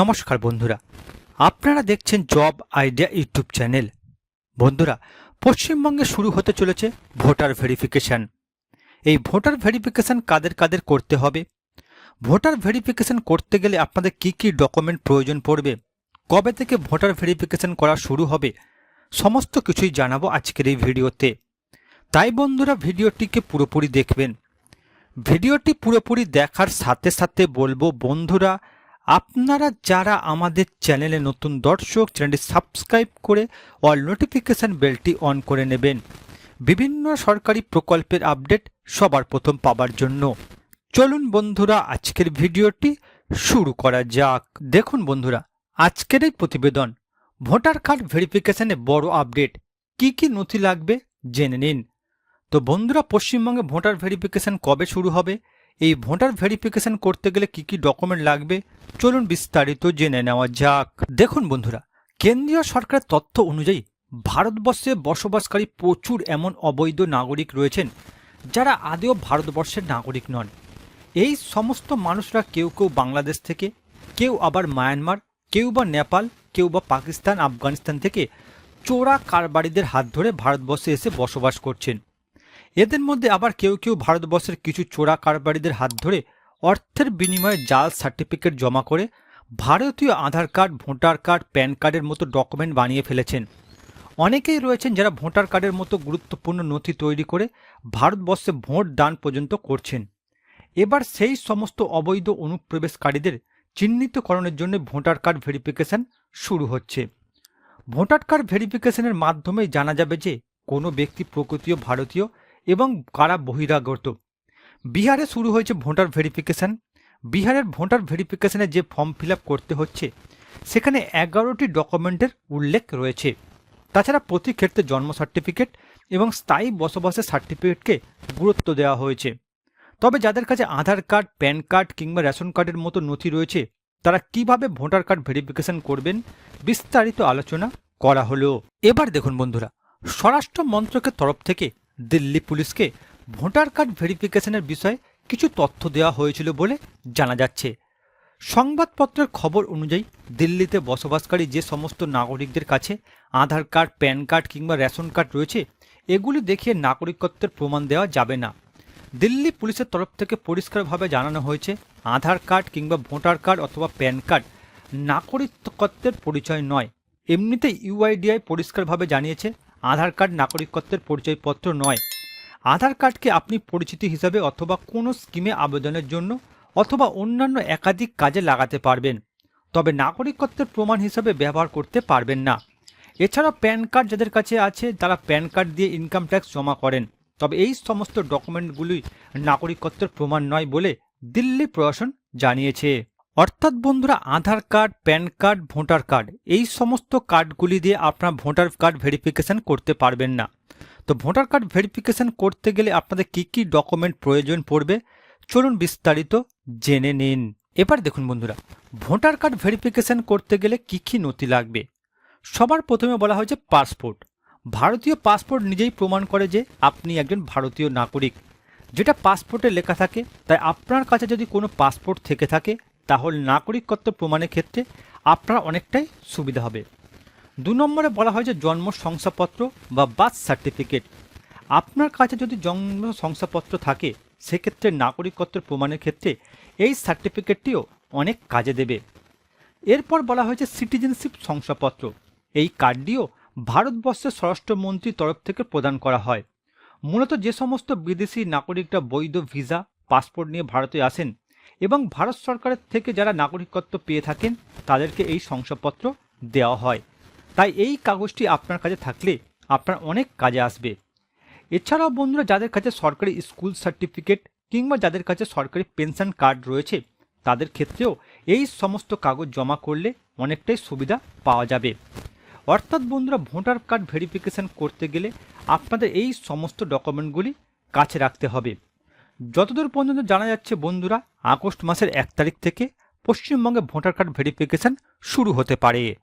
নমস্কার বন্ধুরা। আপনারা দেখছেন জব আইডিয়া ইউটিউব চ্যানেল। বন্ধুরা, পশ্চিমবঙ্গে শুরু হতে চলেছে ভোটার ভেরিফিকেশন। এই ভোটার ভেরিফিকেশন কাদের কাদের করতে হবে? ভোটার ভেরিফিকেশন করতে গেলে আপনাদের কি কি ডকুমেন্ট প্রয়োজন পড়বে? কবে থেকে ভোটার ভেরিফিকেশন করা শুরু হবে? সমস্ত কিছুই জানাব আজকের এই ভিডিওতে। তাই বন্ধুরা, ভিডিওটিকে পুরোপুরি দেখবেন। ভিডিওটি পুরোপুরি দেখার সাথে সাথে বলব, বন্ধুরা আপনারা যারা আমাদের চ্যানেলে নতুন দর্শক, চ্যানেলটি সাবস্ক্রাইব করে অল নোটিফিকেশান বেলটি অন করে নেবেন। বিভিন্ন সরকারি প্রকল্পের আপডেট সবার প্রথম পাবার জন্য। চলুন বন্ধুরা, আজকের ভিডিওটি শুরু করা যাক। দেখুন বন্ধুরা, আজকের এই প্রতিবেদন, ভোটার কার্ড ভেরিফিকেশানে বড় আপডেট। কি কি নথি লাগবে, জেনে নিন। তো বন্ধুরা, পশ্চিমবঙ্গে ভোটার ভেরিফিকেশন কবে শুরু হবে? এই ভোটার ভেরিফিকেশন করতে গেলে কি কি ডকুমেন্ট লাগবে? চলুন বিস্তারিত জেনে নেওয়া যাক। দেখুন বন্ধুরা, কেন্দ্রীয় সরকারের তথ্য অনুযায়ী ভারতবর্ষে বসবাসকারী প্রচুর এমন অবৈধ নাগরিক রয়েছেন যারা আদেও ভারতবর্ষের নাগরিক নন। এই সমস্ত মানুষরা কেউ কেউ বাংলাদেশ থেকে, কেউ আবার মায়ানমার, কেউ বা নেপাল, কেউ বা পাকিস্তান, আফগানিস্তান থেকে চোরা কারবারিদের হাত ধরে ভারতবর্ষে এসে বসবাস করছেন। এদের মধ্যে আবার কেউ কেউ ভারতবর্ষের কিছু চোরা কারবারিদের হাত ধরে অর্থের বিনিময়ে জাল সার্টিফিকেট জমা করে ভারতীয় Aadhaar card, voter card, PAN কার্ডের মতো ডকুমেন্ট বানিয়ে ফেলেছেন। অনেকেই রয়েছেন যারা ভোটার কার্ডের মতো গুরুত্বপূর্ণ নথি তৈরি করে ভারতবর্ষে ভোট দান পর্যন্ত করছেন। এবার সেই সমস্ত অবৈধ অনুপ্রবেশকারীদের চিহ্নিতকরণের জন্য ভোটার কার্ড ভেরিফিকেশন শুরু হচ্ছে। ভোটার কার্ড ভেরিফিকেশনের মাধ্যমেই জানা যাবে যে কোনো ব্যক্তি প্রকৃতীয় ভারতীয় এবং কারা বহিরাগত। বিহারে শুরু হয়েছে ভোটার ভেরিফিকেশন। বিহারের ভোটার ভেরিফিকেশনে যে ফর্ম ফিল করতে হচ্ছে, সেখানে এগারোটি ডকুমেন্টের উল্লেখ রয়েছে। তাছাড়া প্রতি ক্ষেত্রে জন্ম সার্টিফিকেট এবং স্থায়ী বসবাসের সার্টিফিকেটকে গুরুত্ব দেওয়া হয়েছে। তবে যাদের কাছে আধার কার্ড, প্যান কার্ড কিংবা রেশন কার্ডের মতো নথি রয়েছে, তারা কীভাবে ভোটার কার্ড ভেরিফিকেশন করবেন, বিস্তারিত আলোচনা করা হলো। এবার দেখুন বন্ধুরা, স্বরাষ্ট্র মন্ত্রকের তরফ থেকে দিল্লি পুলিশকে ভোটার কার্ড ভেরিফিকেশনের বিষয়ে কিছু তথ্য দেওয়া হয়েছিল বলে জানা যাচ্ছে। সংবাদপত্রের খবর অনুযায়ী দিল্লিতে বসবাসকারী যে সমস্ত নাগরিকদের কাছে আধার কার্ড, প্যান কার্ড কিংবা রেশন কার্ড রয়েছে, এগুলি দেখিয়ে নাগরিকত্বের প্রমাণ দেওয়া যাবে না। দিল্লি পুলিশের তরফ থেকে পরিষ্কারভাবে জানানো হয়েছে, আধার কার্ড কিংবা ভোটার কার্ড অথবা প্যান কার্ড নাগরিকত্বের পরিচয় নয়। এমনিতে ইউআইডিআই পরিষ্কারভাবে জানিয়েছে আধার কার্ড নাগরিকত্বের পরিচয়পত্র নয়। আধার কার্ডকে আপনি পরিচিতি হিসাবে অথবা কোনো স্কিমে আবেদনের জন্য অথবা অন্যান্য একাধিক কাজে লাগাতে পারবেন। তবে নাগরিকত্বের প্রমাণ হিসাবে ব্যবহার করতে পারবেন না। এছাড়াও প্যান কার্ড যাদের কাছে আছে, তারা প্যান কার্ড দিয়ে ইনকাম ট্যাক্স জমা করেন। তবে এই সমস্ত ডকুমেন্টগুলি নাগরিকত্বের প্রমাণ নয় বলে দিল্লি প্রশাসন জানিয়েছে। অর্থাৎ বন্ধুরা, Aadhaar card, PAN card, voter card, এই সমস্ত কার্ডগুলি দিয়ে আপনার ভোটার কার্ড ভেরিফিকেশন করতে পারবেন না। তো ভোটার কার্ড ভেরিফিকেশন করতে গেলে আপনাদের কি কি ডকুমেন্ট প্রয়োজন পড়বে? চলুন বিস্তারিত জেনে নিন। এবার দেখুন বন্ধুরা, ভোটার কার্ড ভেরিফিকেশন করতে গেলে কি কি নথি লাগবে? সবার প্রথমে বলা হয়েছে পাসপোর্ট। ভারতীয় পাসপোর্ট নিজেই প্রমাণ করে যে আপনি একজন ভারতীয় নাগরিক। যেটা পাসপোর্টে লেখা থাকে, তাই আপনার কাছে যদি কোনো পাসপোর্ট থেকে থাকে তাহলে নাগরিকত্ব প্রমাণের ক্ষেত্রে আপনার অনেকটাই সুবিধা হবে। দু নম্বরে বলা হয় যে জন্ম শংসাপত্র বা বার্থ সার্টিফিকেট। আপনার কাছে যদি জন্ম শংসাপত্র থাকে, সেক্ষেত্রে নাগরিকত্বের প্রমাণের ক্ষেত্রে এই সার্টিফিকেটটিও অনেক কাজে দেবে। এরপর বলা হয়েছে সিটিজেনশিপ শংসাপত্র। এই কার্ডটিও ভারতবর্ষের স্বরাষ্ট্রমন্ত্রীর তরফ থেকে প্রদান করা হয়। মূলত যে সমস্ত বিদেশি নাগরিকরা বৈধ ভিসা, পাসপোর্ট নিয়ে ভারতে আসেন এবং ভারত সরকারের থেকে যারা নাগরিকত্ব পেয়ে থাকেন, তাদেরকে এই শংসাপত্র দেওয়া হয়। তাই এই কাগজটি আপনার কাছে থাকলে আপনার অনেক কাজে আসবে। এছাড়াও বন্ধুরা, যাদের কাছে সরকারি স্কুল সার্টিফিকেট কিংবা যাদের কাছে সরকারি পেনশন কার্ড রয়েছে, তাদের ক্ষেত্রেও এই সমস্ত কাগজ জমা করলে অনেকটাই সুবিধা পাওয়া যাবে। অর্থাৎ বন্ধুরা, ভোটার কার্ড ভেরিফিকেশন করতে গেলে আপনাদের এই সমস্ত ডকুমেন্টগুলি কাছে রাখতে হবে। যতদূর পর্যন্ত জানা যাচ্ছে বন্ধুরা, আগস্ট মাসের এক তারিখ থেকে পশ্চিমবঙ্গে ভোটার কার্ড ভেরিফিকেশন শুরু হতে পারে।